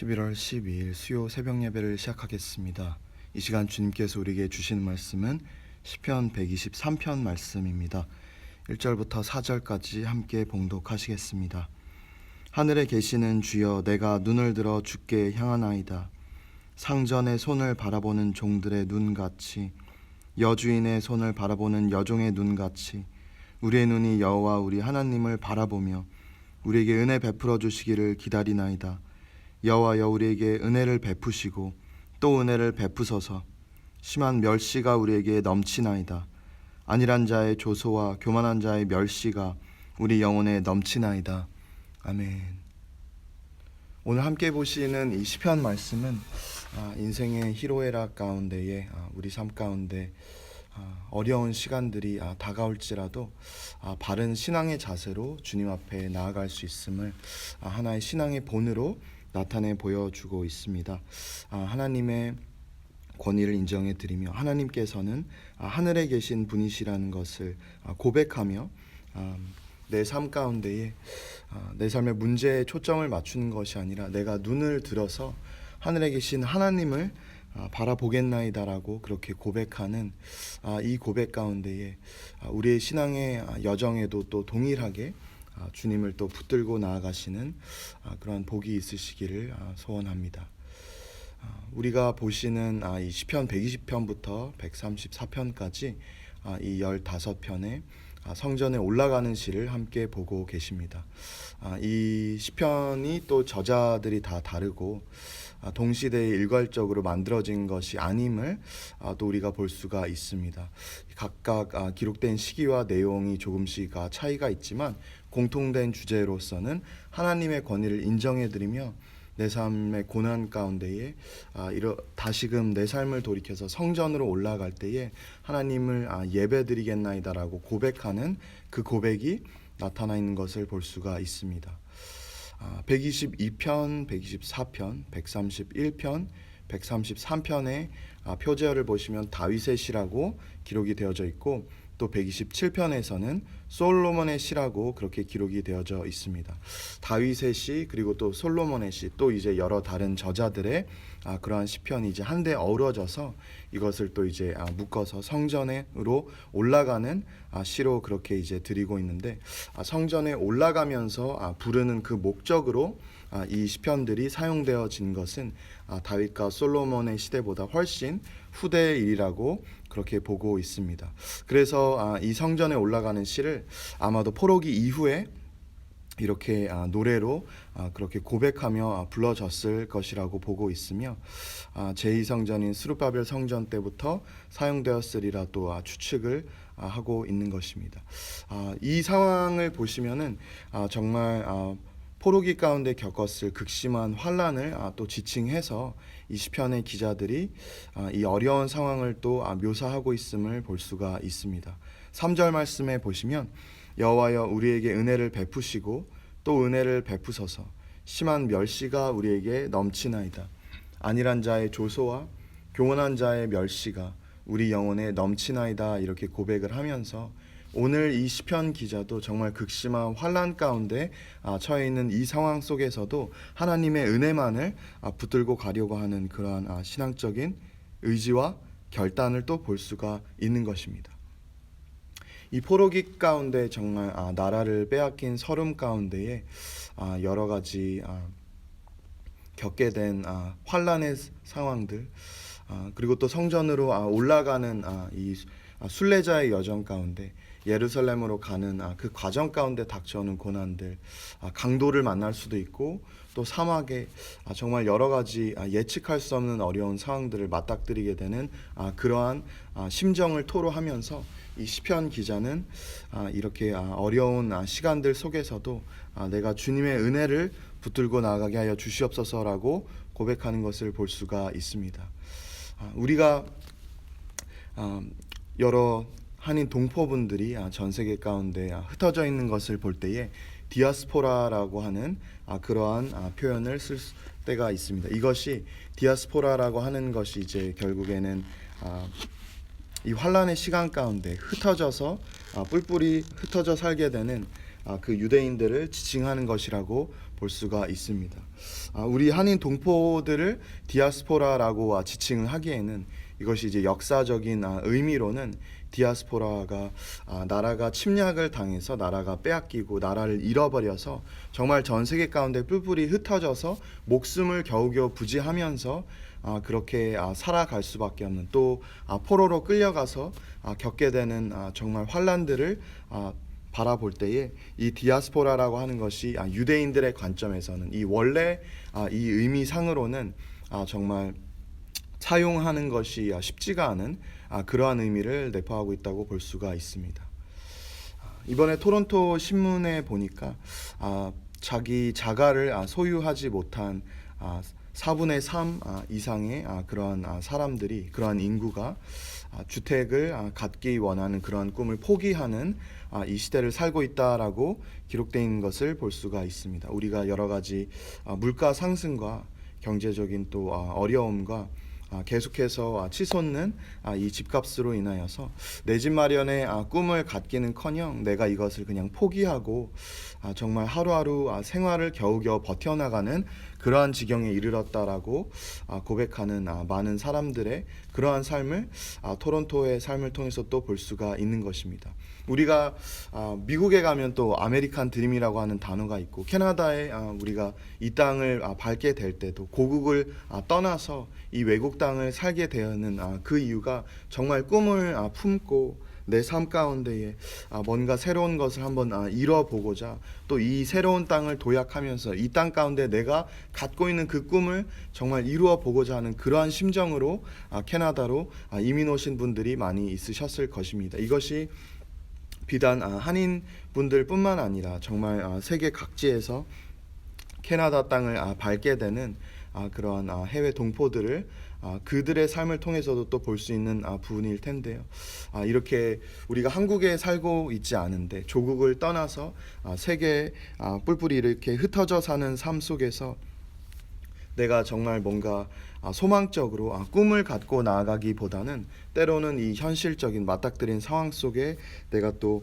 11월 12일 수요 새벽 예배를 시작하겠습니다. 이 시간 주님께서 우리에게 주신 말씀은 시편 123편 말씀입니다. 1절부터 4절까지 함께 봉독하시겠습니다. 하늘에 계시는 주여 내가 눈을 들어 주께 향하나이다. 상전의 손을 바라보는 종들의 눈같이 여주인의 손을 바라보는 여종의 눈같이 우리의 눈이 여호와 우리 하나님을 바라보며 우리에게 은혜 베풀어 주시기를 기다리나이다. 여호와여 우리에게 은혜를 베푸시고 또 은혜를 베푸소서 심한 멸시가 우리에게 넘치나이다. 안일한 자의 조소와 교만한 자의 멸시가 우리 영혼에 넘치나이다. 아멘. 오늘 함께 보시는 이 시편 말씀은 아, 인생의 희로애락 가운데에 아, 우리 삶 가운데 아, 어려운 시간들이 아, 다가올지라도 아, 바른 신앙의 자세로 주님 앞에 나아갈 수 있음을 아, 하나의 신앙의 본으로 나타내 보여주고 있습니다. 아, 하나님의 권위를 인정해 드리며 하나님께서는 아, 하늘에 계신 분이시라는 것을 아, 고백하며 아, 내삶 가운데에 아, 내 삶의 문제에 초점을 맞추는 것이 아니라 내가 눈을 들어서 하늘에 계신 하나님을 아, 바라보겠나이다라고 그렇게 고백하는 아, 이 고백 가운데에 아, 우리의 신앙의 아, 여정에도 또 동일하게 아, 주님을 또 붙들고 나아가시는 아, 그러한 복이 있으시기를 아, 소원합니다. 아, 우리가 보시는 아, 이 시편 120편부터 134편까지 아, 이 15편의 아, 성전에 올라가는 시를 함께 보고 계십니다. 아, 이 시편이 또 저자들이 다 다르고 아, 동시대에 일괄적으로 만들어진 것이 아님을 아, 또 우리가 볼 수가 있습니다. 각각 아, 기록된 시기와 내용이 조금씩 아, 차이가 있지만 공통된 주제로서는 하나님의 권위를 인정해드리며 내 삶의 고난 가운데에 아, 다시금 내 삶을 돌이켜서 성전으로 올라갈 때에 하나님을 아, 예배드리겠나이다라고 고백하는 그 고백이 나타나 있는 것을 볼 수가 있습니다. 아, 122편, 124편, 131편, 133편의 아, 표제어를 보시면 다윗의 시라고 기록이 되어져 있고 또 127편에서는 솔로몬의 시라고 그렇게 기록이 되어져 있습니다. 다윗의 시 그리고 또 솔로몬의 시 또 이제 여러 다른 저자들의 아, 그러한 시편이 이제 한데 어우러져서 이것을 또 이제 아, 묶어서 성전으로 올라가는 아, 시로 그렇게 이제 드리고 있는데 아, 성전에 올라가면서 아, 부르는 그 목적으로 아, 이 시편들이 사용되어진 것은 아, 다윗과 솔로몬의 시대보다 훨씬 후대의 일이라고 그렇게 보고 있습니다. 그래서 아, 이 성전에 올라가는 시를 아마도 포로기 이후에 이렇게 아, 노래로 아, 그렇게 고백하며 아, 불러졌을 것이라고 보고 있으며 아, 제2성전인 스룹바벨 성전 때부터 사용되었으리라 또 아, 추측을 아, 하고 있는 것입니다. 아, 이 상황을 보시면은 아, 정말 아, 포로기 가운데 겪었을 극심한 환란을 아, 또 지칭해서 이 시편의 기자들이 아, 이 어려운 상황을 또 아, 묘사하고 있음을 볼 수가 있습니다. 3절 말씀에 보시면 여호와여 우리에게 은혜를 베푸시고 또 은혜를 베푸소서 심한 멸시가 우리에게 넘치나이다. 안일한 자의 조소와 교만한 자의 멸시가 우리 영혼에 넘치나이다 이렇게 고백을 하면서 오늘 이 시편 기자도 정말 극심한 환란 가운데 아, 처해 있는 이 상황 속에서도 하나님의 은혜만을 아, 붙들고 가려고 하는 그러한 아, 신앙적인 의지와 결단을 또 볼 수가 있는 것입니다. 이 포로기 가운데 정말 아, 나라를 빼앗긴 서름 가운데에 아, 여러 가지 아, 겪게 된 아, 환란의 상황들 아, 그리고 또 성전으로 아, 올라가는 아, 이 아, 순례자의 여정 가운데 예루살렘으로 가는 아, 그 과정 가운데 닥쳐오는 고난들 아, 강도를 만날 수도 있고 또 사막에 아, 정말 여러 가지 아, 예측할 수 없는 어려운 상황들을 맞닥뜨리게 되는 아, 그러한 아, 심정을 토로하면서 이 시편 기자는 아, 이렇게 아, 어려운 아, 시간들 속에서도 아, 내가 주님의 은혜를 붙들고 나아가게 하여 주시옵소서라고 고백하는 것을 볼 수가 있습니다. 아, 우리가 아, 여러 한인 동포분들이 아, 전 세계 가운데 아, 흩어져 있는 것을 볼 때에 디아스포라라고 하는 아, 그러한 아, 표현을 쓸 수- 때가 있습니다. 이것이 디아스포라라고 하는 것이 이제 결국에는 아, 이 환란의 시간 가운데 흩어져서 아, 뿔뿔이 흩어져 살게 되는 아, 그 유대인들을 지칭하는 것이라고 볼 수가 있습니다. 아, 우리 한인 동포들을 디아스포라라고 아, 지칭을 하기에는 이것이 이제 역사적인 아, 의미로는 디아스포라가 아, 나라가 침략을 당해서 나라가 빼앗기고 나라를 잃어버려서 정말 전 세계 가운데 뿔뿔이 흩어져서 목숨을 겨우겨우 부지하면서 아, 그렇게 아, 살아갈 수밖에 없는 또 아, 포로로 끌려가서 아, 겪게 되는 아, 정말 환란들을 아, 바라볼 때에 이 디아스포라라고 하는 것이 아, 유대인들의 관점에서는 이 원래 아, 이 의미상으로는 아, 정말 사용하는 것이 아, 쉽지가 않은 아, 그러한 의미를 내포하고 있다고 볼 수가 있습니다. 아, 이번에 토론토 신문에 보니까 아, 자기 자가를 아, 소유하지 못한 아, 4분의 3 아, 이상의 아, 그러한 아, 사람들이 그러한 인구가 아, 주택을 아, 갖기 원하는 그러한 꿈을 포기하는 아, 이 시대를 살고 있다라고 있는 것을 볼 수가 있습니다. 우리가 여러 가지 아, 물가 상승과 경제적인 또 아, 어려움과 아, 계속해서 아, 치솟는 아, 이 집값으로 인하여서 내 집 마련의 아, 꿈을 갖기는커녕 내가 이것을 그냥 포기하고 아, 정말 하루하루 아, 생활을 겨우겨우 버텨나가는 그러한 지경에 이르렀다라고 아, 고백하는 아, 많은 사람들의 그러한 삶을 아, 토론토의 삶을 통해서 또 볼 수가 있는 것입니다. 우리가 아, 미국에 가면 또 아메리칸 드림이라고 하는 단어가 있고 캐나다에 아, 우리가 이 땅을 아, 밟게 될 때도 고국을 아, 떠나서 이 외국 땅을 살게 되는 아, 그 이유가 정말 꿈을 아, 품고 내 삶 가운데에 아, 뭔가 새로운 것을 한번 아, 이뤄보고자 또 이 새로운 땅을 도약하면서 이 땅 가운데 내가 갖고 있는 그 꿈을 정말 이루어 보고자 하는 그러한 심정으로 아, 캐나다로 아, 이민 오신 분들이 많이 있으셨을 것입니다. 이것이 비단 아, 한인 분들뿐만 아니라 정말 아, 세계 각지에서 캐나다 땅을 아, 밟게 되는 아, 그러한 아, 해외 동포들을 아, 그들의 삶을 통해서도 또 볼 수 있는 아, 부분일 텐데요. 아, 이렇게 우리가 한국에 살고 있지 않은데 조국을 떠나서 아, 세계 아, 뿔뿔이 이렇게 흩어져 사는 삶 속에서 내가 정말 뭔가 아, 소망적으로 아, 꿈을 갖고 나아가기보다는 때로는 이 현실적인 맞닥뜨린 상황 속에 내가 또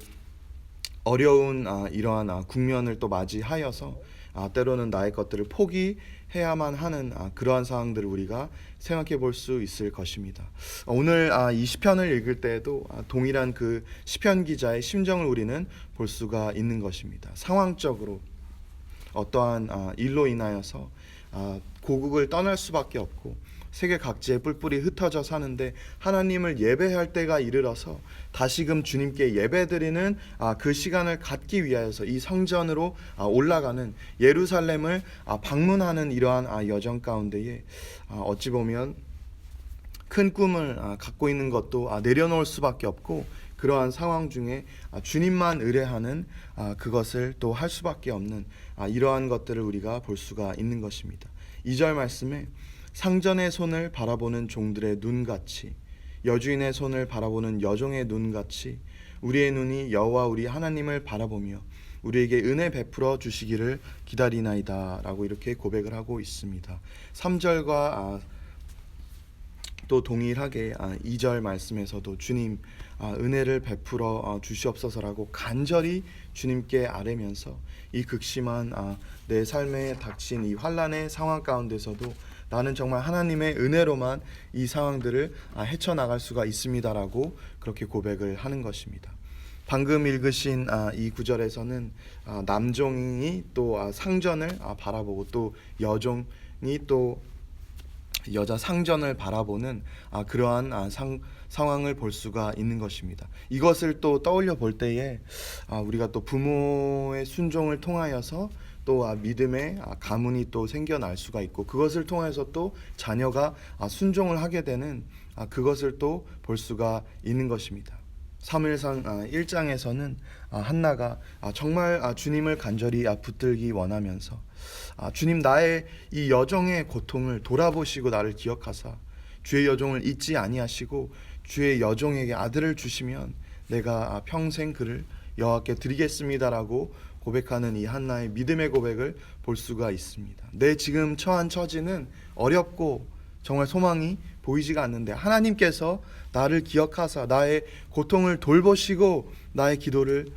어려운 아, 이러한 아, 국면을 또 맞이하여서 아, 때로는 나의 것들을 포기해야만 하는 아, 그러한 상황들을 우리가 생각해 볼 수 있을 것입니다. 어, 오늘 아, 이 시편을 읽을 때에도 아, 동일한 그 시편 기자의 심정을 우리는 볼 수가 있는 것입니다. 상황적으로 어떠한 아, 일로 인하여서 아, 고국을 떠날 수밖에 없고 세계 각지에 뿔뿔이 흩어져 사는데 하나님을 예배할 때가 이르러서 다시금 주님께 예배드리는 아, 그 시간을 갖기 위하여서 이 성전으로 아, 올라가는 예루살렘을 아, 방문하는 이러한 아, 여정 가운데에 아, 어찌 보면 큰 꿈을 아, 갖고 있는 것도 아, 내려놓을 수밖에 없고 그러한 상황 중에 아, 주님만 의뢰하는 아, 그것을 또 할 수밖에 없는 아, 이러한 것들을 우리가 볼 수가 있는 것입니다. 2절 말씀에 상전의 손을 바라보는 종들의 눈같이 여주인의 손을 바라보는 여종의 눈같이 우리의 눈이 여호와 우리 하나님을 바라보며 우리에게 은혜 베풀어 주시기를 기다리나이다라고 이렇게 고백을 하고 있습니다. 3절과 아, 또 동일하게 아, 2절 말씀에서도 주님 아, 은혜를 베풀어 아, 주시옵소서라고 간절히 주님께 아뢰면서 이 극심한 아, 내 삶에 닥친 이 환란의 상황 가운데서도 나는 정말 하나님의 은혜로만 이 상황들을 아, 헤쳐나갈 수가 있습니다라고 그렇게 고백을 하는 것입니다. 방금 읽으신 아, 이 구절에서는 아, 남종이 또 아, 상전을 아, 바라보고 또 여종이 또 여자 상전을 바라보는 아, 그러한 아, 상, 상황을 볼 수가 있는 것입니다. 이것을 또 떠올려 볼 때에 아, 우리가 또 부모의 순종을 통하여서 또 아, 믿음의 아, 가문이 또 생겨날 수가 있고 그것을 통해서 또 자녀가 아, 순종을 하게 되는 아, 그것을 또 볼 수가 있는 것입니다. 사무엘상 아, 1장에서는 아, 한나가 아, 정말 아, 주님을 간절히 아, 붙들기 원하면서 아, 주님 나의 이 여정의 고통을 돌아보시고 나를 기억하사 주의 여종을 잊지 아니하시고 주의 여종에게 아들을 주시면 내가 아, 평생 그를 여호와께 드리겠습니다라고 고백하는 이 한나의 믿음의 고백을 볼 수가 있습니다. 내 지금 처한 처지는 어렵고 정말 소망이 보이지가 않는데 하나님께서 나를 기억하사 나의 고통을 돌보시고 나의 기도를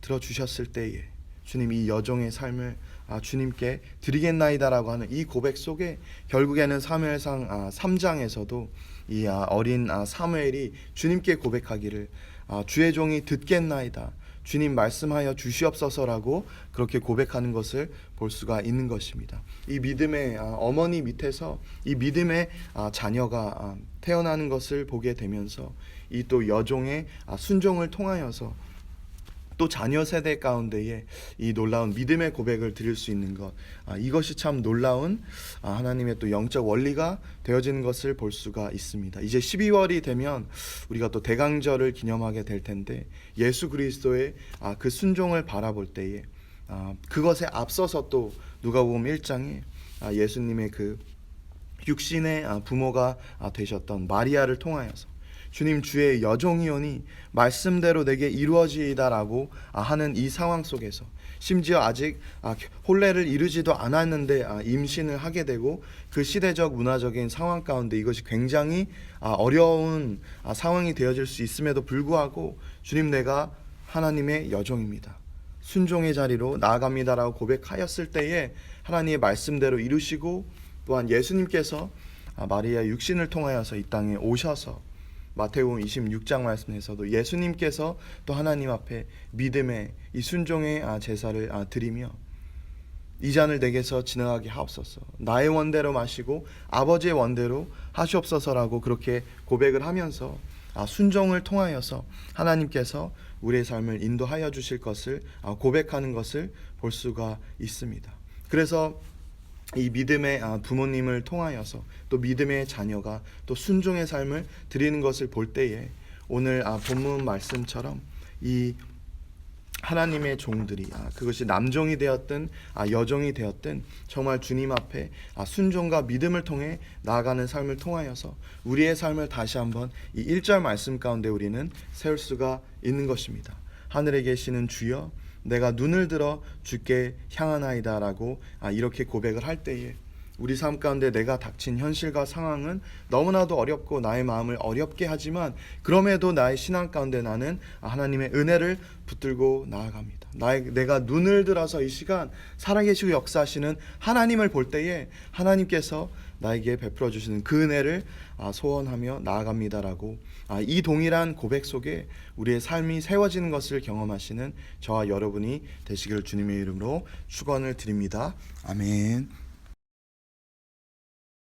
들어주셨을 때에 주님 이 여종의 삶을 아, 주님께 드리겠나이다라고 하는 이 고백 속에 결국에는 사무엘상 아, 3장에서도 이 아, 어린 아, 사무엘이 주님께 고백하기를 아, 주의 종이 듣겠나이다. 주님 말씀하여 주시옵소서라고 그렇게 고백하는 것을 볼 수가 있는 것입니다. 이 믿음의 아, 어머니 밑에서 이 믿음의 아, 자녀가 아, 태어나는 것을 보게 되면서 이 또 여종의 아, 순종을 통하여서 또 자녀 세대 가운데에 이 놀라운 믿음의 고백을 드릴 수 있는 것 아, 이것이 참 놀라운 아, 하나님의 또 영적 원리가 되어지는 것을 볼 수가 있습니다. 이제 12월이 되면 우리가 또 대강절을 기념하게 될 텐데 예수 그리스도의 아, 그 순종을 바라볼 때에 아, 그것에 앞서서 또 누가복음 1장에 아, 예수님의 그 육신의 아, 부모가 아, 되셨던 마리아를 통하여서 주님 주의 여종이오니 말씀대로 내게 이루어지이다라고 아, 하는 이 상황 속에서 심지어 아직 아, 혼례를 이루지도 않았는데 아, 임신을 하게 되고 그 시대적 문화적인 상황 가운데 이것이 굉장히 아, 어려운 아, 상황이 되어질 수 있음에도 불구하고 주님 내가 하나님의 여종입니다. 순종의 자리로 나아갑니다라고 고백하였을 때에 하나님의 말씀대로 이루시고 또한 예수님께서 아, 마리아 육신을 통하여서 이 땅에 오셔서 마태복음 26장 말씀에서도 예수님께서 또 하나님 앞에 믿음의 이 순종의 아, 제사를 아, 드리며 이 잔을 내게서 지나가게 하옵소서. 나의 원대로 마시고 아버지의 원대로 하시옵소서라고 그렇게 고백을 하면서 아, 순종을 통하여서 하나님께서 우리의 삶을 인도하여 주실 것을 아, 고백하는 것을 볼 수가 있습니다. 그래서 이 믿음의 아, 부모님을 통하여서 또 믿음의 자녀가 또 순종의 삶을 드리는 것을 볼 때에 오늘 아, 본문 말씀처럼 이 하나님의 종들이 아, 그것이 남종이 되었든 아, 여종이 되었든 정말 주님 앞에 아, 순종과 믿음을 통해 나아가는 삶을 통하여서 우리의 삶을 다시 한번 이 1절 말씀 가운데 우리는 세울 수가 있는 것입니다. 하늘에 계시는 주여 내가 눈을 들어 주께 향하나이다라고 아, 이렇게 고백을 할 때에 우리 삶 가운데 내가 닥친 현실과 상황은 너무나도 어렵고 나의 마음을 어렵게 하지만 그럼에도 나의 신앙 가운데 나는 하나님의 은혜를 붙들고 나아갑니다. 나의 내가 눈을 들어서 이 시간 살아계시고 역사하시는 하나님을 볼 때에 하나님께서 나에게 베풀어 주시는 그 은혜를 아, 소원하며 나아갑니다라고 아, 이 동일한 고백 속에 우리의 삶이 세워지는 것을 경험하시는 저와 여러분이 되시기를 주님의 이름으로 축원을 드립니다. 아멘.